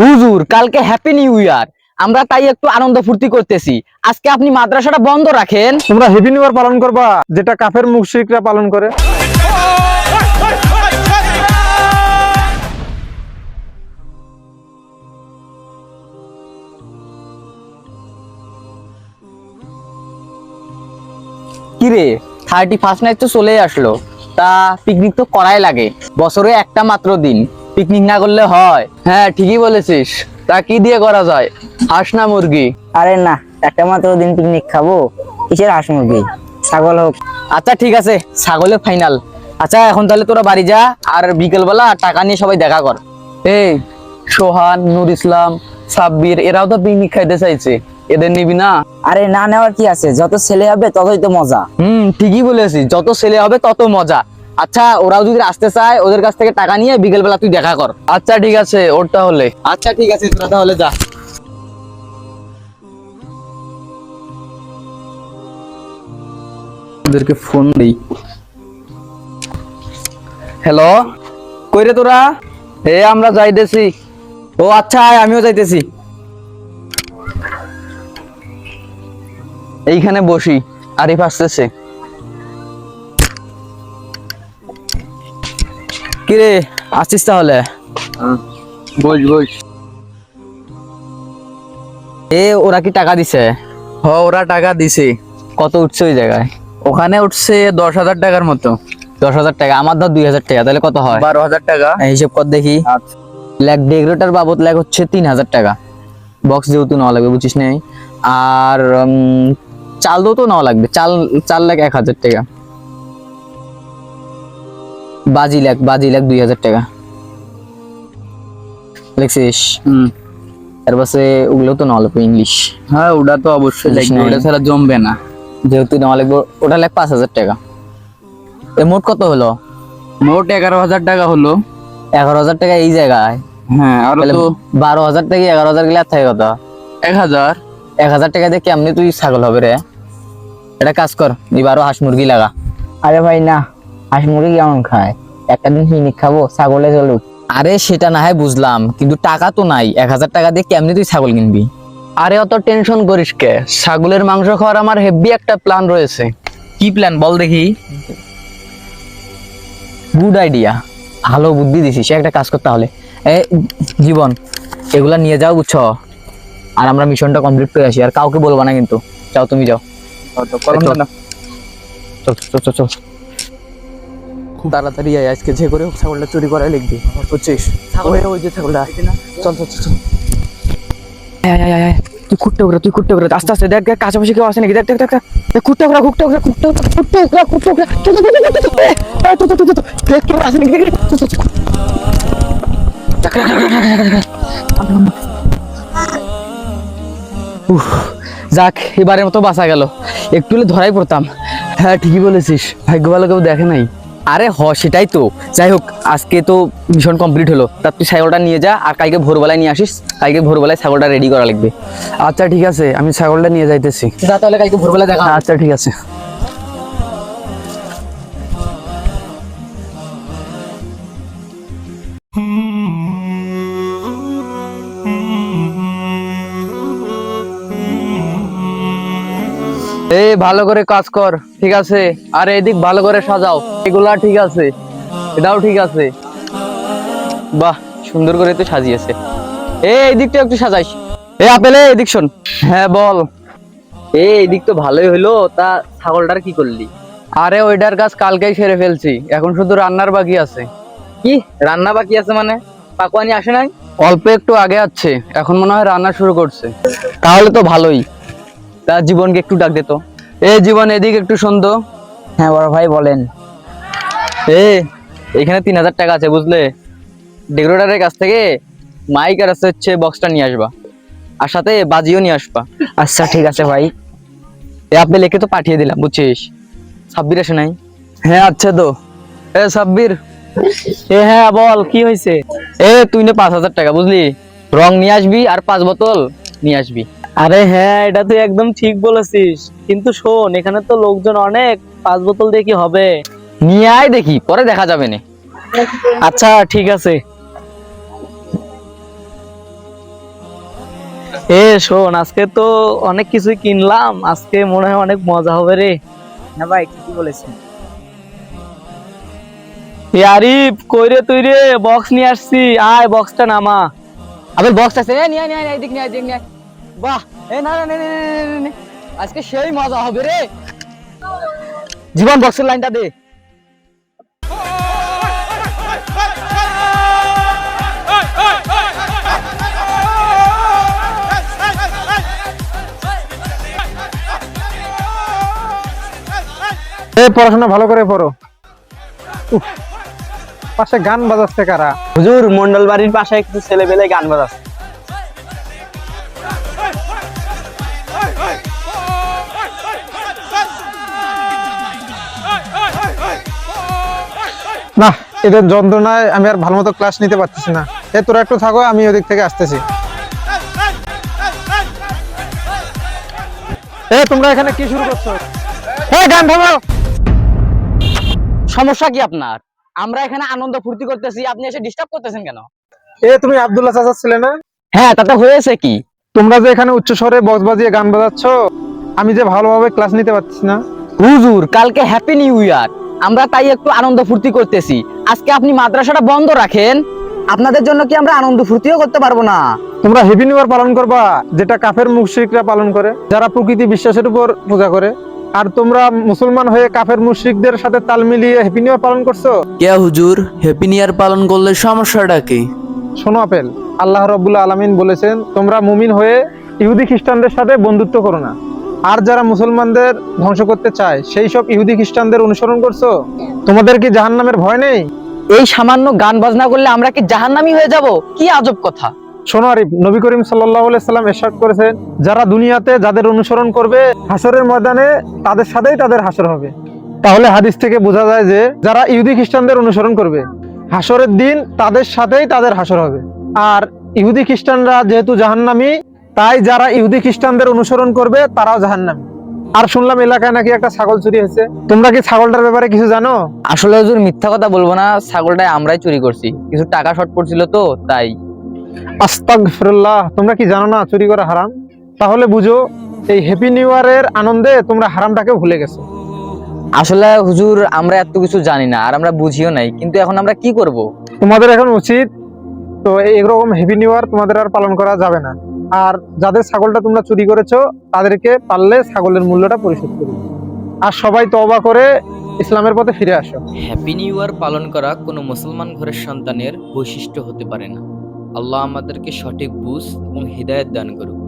হুজুর কালকে happy new year আমরা তাই একটু আনন্দ ফুর্তি করতেছি। আজকে আপনি মাদ্রাসাটা বন্ধ রাখেন। তোমরা হেভি নিউ ইয়ার পালন করবা যেটা কাফের মুশরিকরা পালন করে। কিরে থার্টি ফার্স্ট নাইট তো চলে আসলো। তা পিকনিক তো করাই লাগে। বছরে একটা মাত্র দিন। পিকনিক না করলে হয়। হ্যাঁ ঠিকই বলেছিস। তা কি দিয়ে করা যায়? হাঁস না মুরগি? আরে না একটা মাত্র দিন পিকনিক খাব। কিসের হাঁস মুরগি? ছাগল হোক। আচ্ছা ঠিক আছে। ছাগলের ফাইনাল। আচ্ছা এখন তাহলে তোরা বাড়ি যা আর বিকেলবেলা টাকা নিয়ে সবাই দেখা কর। এই সোহান নূর ইসলাম সাব্বির এরাও তো পিকনিক খাইতে চাইছে। এদের নিবি না? আরে না নেওয়ার কি আছে? যত ছেলে হবে ততই তো মজা। হুম ঠিকই বলেছিস। যত ছেলে হবে তত মজা। আচ্ছা ওরাও যদি আসতে চায় ওদের কাছ থেকে টাকা নিয়ে বিকেল বেলা তুই দেখা কর। আচ্ছা ঠিক আছে ওর তাহলে আচ্ছা ঠিক আছে তোরা তাহলে যা। ওদেরকে ফোন দেই। হ্যালো? কই রে তোরা? এ আমরা যাইতেছি। ও আচ্ছা আমিও যাইতেছি। এইখানে বসি আরিফ আসতেছে। কিরে আসছিস তাহলে? বস বস। এ ওরা কি টাকা দিছে? হ ওরা টাকা দিছে। কত উঠছে ওই জায়গায়? ওখানে উঠছে দশ হাজার টাকার মতো। দশ হাজার টাকা আমার ধর দুই হাজার টাকা তাহলে কত হয়? বারো হাজার টাকা। হিসেব কর দেখি। ল্যাক ডেকোরেটার বাবদ ল্যাক হচ্ছে তিন হাজার টাকা। বক্স যেহেতু নেওয়া লাগবে বুঝিস নাই? আর উম, চাল তো নেওয়া লাগবে চাল চার লাখ এক হাজার টাকা। বাজি লাখ বাজি লাখ দুই হাজার টাকা। লিখছিস? হুম। এর ওগুলো তো ইংলিশ হ্যাঁ ওটা তো অবশ্যই লাগবে, ওটা ছাড়া জমবে না। যেহেতু নেওয়া লাগবে ওটা লাখ পাঁচ হাজার টাকা। এ মোট কত হলো? মোট এগারো হাজার টাকা হলো। এগারো হাজার টাকা এই জায়গায়? হ্যাঁ আর তো বারো হাজার থেকে এগারো হাজার গেলে আর থাকে কত? এক হাজার। এক হাজার টাকা দিয়ে কেমনি তুই ছাগল হবে রে? এটা কাজ কর এবারও হাঁস মুরগি লাগা। আরে ভাই না। হাঁস মুরগি কেমন খায়? একটা দিন পিকনিক খাব ছাগলে চলুক। আরে সেটা না হয় বুঝলাম কিন্তু টাকা তো নাই এক হাজার টাকা দিয়ে কেমনি তুই ছাগল কিনবি? আরে অত টেনশন করিস কে? ছাগলের মাংস খাওয়ার আমার হেভি একটা প্ল্যান রয়েছে। কি প্ল্যান বল দেখি। গুড আইডিয়া ভালো বুদ্ধি দিছিস একটা কাজ করতে হলে এ জীবন এগুলা নিয়ে যাও বুঝছ? আর আমরা মিশনটা কমপ্লিট করে আসি আর কাউকে বলব না কিন্তু। যাও তুমি যাও। চল। চল চল চল চল। খুব তাড়াতাড়ি আয় আজকে যে করে হোক ছাগলটা চুরি করাই লিখবি বুঝছিস ওই যে ছাগলটা চল চল চল। তুই কুট্টে তুই কুট্টে আস্তে আস্তে দেখ দেখ কাছাপাশি কেউ আসে নাকি দেখ কুট্টে কুট্টে কুট্টে কুট্টে কুট্টে কেউ আসে নাকি। উফ, যাক এবারের মতো বাঁচা গেল একটু হলে ধরাই পড়তাম হ্যাঁ ঠিকই বলেছিস ভাগ্য ভালো কেউ দেখে নাই আরে হ সেটাই তো। যাই হোক আজকে তো মিশন কমপ্লিট হলো। তা তুই ছাগলটা নিয়ে যা আর কালকে ভোরবেলায় নিয়ে আসিস। কালকে ভোরবেলায় ছাগলটা রেডি করা লাগবে আচ্ছা ঠিক আছে। আমি ছাগলটা নিয়ে যাইতেছি। তাহলে কালকে ভোরবেলায় দেখা আচ্ছা ঠিক আছে। এই ভালো করে কাজ কর, ঠিক আছে? আর এদিক ভালো করে সাজাও। এগুলা ঠিক আছে। এটাও ঠিক আছে। বাহ, সুন্দর করে তো সাজিয়েছে। এই দিকটা একটু সাজাইস। এই আপেলে এদিক শোন। হ্যাঁ বল। এই দিক তো ভালোই হইল। তা ছাগলটার কি করলি? আরে, ওইটার কাজ কালকেই সেরে ফেলছি। এখন শুধু রান্নার বাকি আছে। কি? রান্না বাকি আছে মানে? পাকুয়ানি আসে নাই? অল্প একটু আগে আছে এখন মনে হয় রান্না শুরু করছে। তাহলে তো ভালোই। তা জীবনকে একটু ডাক দে তো। এ জীবন এদিকে একটু শোন তো। হ্যাঁ বড় ভাই বলেন। এ এখানে তিন হাজার টাকা আছে বুঝলে? ডেকোরেটারের কাছ থেকে মাইক আর হচ্ছে বক্সটা নিয়ে আসবা। আর সাথে বাজিও নিয়ে আসবা। আচ্ছা ঠিক আছে ভাই। এ আপনি লিখে তো পাঠিয়ে দিলাম বুঝছিস? সাব্বির আসে নাই? হ্যাঁ আচ্ছা তো। এ সাব্বির? এ হ্যাঁ বল কি হয়েছে এ তুই না পাঁচ হাজার টাকা বুঝলি? রং নিয়ে আসবি আর পাঁচ বোতল নিয়ে আসবি। আরে হ্যাঁ এটা তুই একদম ঠিক বলেছিস। কিন্তু শোন এখানে তো লোকজন অনেক পাঁচ বোতল দিয়ে কি হবে? নিয়ে আয় দেখি পরে দেখা যাবে না। আচ্ছা ঠিক আছে। এ শোন আজকে তো অনেক কিছুই কিনলাম আজকে মনে হয় অনেক মজা হবে রে। না ভাই ঠিকই বলেছেন। এ আরিফ কই রে তুই রে? বক্স নিয়ে আসছি আয় বক্সটা নামা। আবার বক্স আছে। নিয়ে নিয়ে আয়, এদিক নিয়ে এদিক নিয়ে। বাহ এ না না নে। আজকে সেই মজা হবে রে জীবন বক্সের লাইনটা দে পড়াশোনা ভালো করে পড়ো পাশে গান বাজাচ্ছে কারা হুজুর মন্ডল বাড়ির পাশে একটু ছেলে পেলে গান বাজাচ্ছে না এদের যন্ত্রণায় আমি আর ভালো মতো ক্লাস নিতে পারতেছি না। এ তোরা একটু থাকো আমি ওদিক থেকে আসতেছি। এ তোমরা এখানে কি শুরু করছ? গান থামো সমস্যা কি আপনার? আমরা এখানে আনন্দ ফুর্তি করতেছি আপনি এসে ডিস্টার্ব করতেছেন কেন? এ তুমি আব্দুল্লাহ চাচা ছিলে না? হ্যাঁ তাতে হয়েছে কি? তোমরা যে এখানে উচ্চ স্বরে বক্স বাজিয়ে গান বাজাচ্ছ আমি যে ভালোভাবে ক্লাস নিতে পারছি না। হুজুর কালকে হ্যাপি নিউ ইয়ার আমরা তাই একটু আনন্দ ফুর্তি করতেছি। আজকে আপনি মাদ্রাসাটা বন্ধ রাখেন। আপনাদের জন্য কি আমরা আনন্দ ফুর্তিও করতে পারব না? তোমরা হেভি নিউ পালন করবা যেটা কাফের মুশরিকরা পালন করে যারা প্রকৃতি বিশ্বাসের উপর পূজা করে। আর তোমরা মুসলমান হয়ে কাফের মুশরিকদের সাথে তাল মিলিয়ে হ্যাপি নিউ পালন করছ? কে হুজুর হ্যাপি নিউ ইয়ার পালন করলে সমস্যাটা কি? শোনো আপেল আল্লাহ রব্বুল্লাহ আলামিন বলেছেন তোমরা মুমিন হয়ে ইহুদি খ্রিস্টানদের সাথে বন্ধুত্ব করো না। আর যারা মুসলমানদের ধ্বংস করতে চায় সেই সব ইহুদি খ্রিস্টানদের অনুসরণ করছ? তোমাদের কি জাহান্নামের ভয় নেই? এই সামান্য গান বাজনা করলে আমরা কি জাহান্নামী হয়ে যাব? কি আজব কথা। শোনো আরিফ নবী করিম সাল্লাহ সাল্লাম এরশাদ করেছেন যারা দুনিয়াতে যাদের অনুসরণ করবে হাসরের ময়দানে তাদের সাথেই তাদের হাসর হবে। তাহলে হাদিস থেকে বোঝা যায় যে যারা ইহুদি খ্রিস্টানদের অনুসরণ করবে হাসরের দিন তাদের সাথেই তাদের হাসর হবে। আর ইহুদি খ্রিস্টানরা যেহেতু জাহান্নামী তাই যারা ইহুদি খ্রিস্টানদের অনুসরণ করবে তারাও জাহান্নামী। আর শুনলাম এলাকায় নাকি একটা ছাগল চুরি হয়েছে। তোমরা কি ছাগলটার ব্যাপারে কিছু জানো? আসলে হুজুর মিথ্যা কথা বলব না। ছাগলটাই আমরাই চুরি করছি। কিছু টাকা শর্ট পড়ছিল তো তাই। আস্তাগফিরুল্লাহ তোমরা কি জানো না চুরি করা হারাম? তাহলে বুঝো এই হ্যাপি নিউ ইয়ারের আনন্দে তোমরা হারামটাকে ভুলে গেছো। আসলে হুজুর আমরা এত কিছু জানি না আর আমরা বুঝিও নাই। কিন্তু এখন আমরা কি করব? তোমাদের এখন উচিত তো এই- এরকম হেভি নিউ ইয়ার তোমাদের আর পালন করা যাবে না। আর যাদের ছাগলটা তোমরা চুরি করেছ, তাদেরকে পারলে ছাগলের মূল্যটা পরিশোধ করবে আর সবাই তবা করে ইসলামের পথে ফিরে আসো। হ্যাপি নিউ ইয়ার পালন করা কোনো মুসলমান ঘরের সন্তানের বৈশিষ্ট্য হতে পারে না। আল্লাহ আমাদেরকে সঠিক বুঝ এবং হৃদায়ত দান করুক।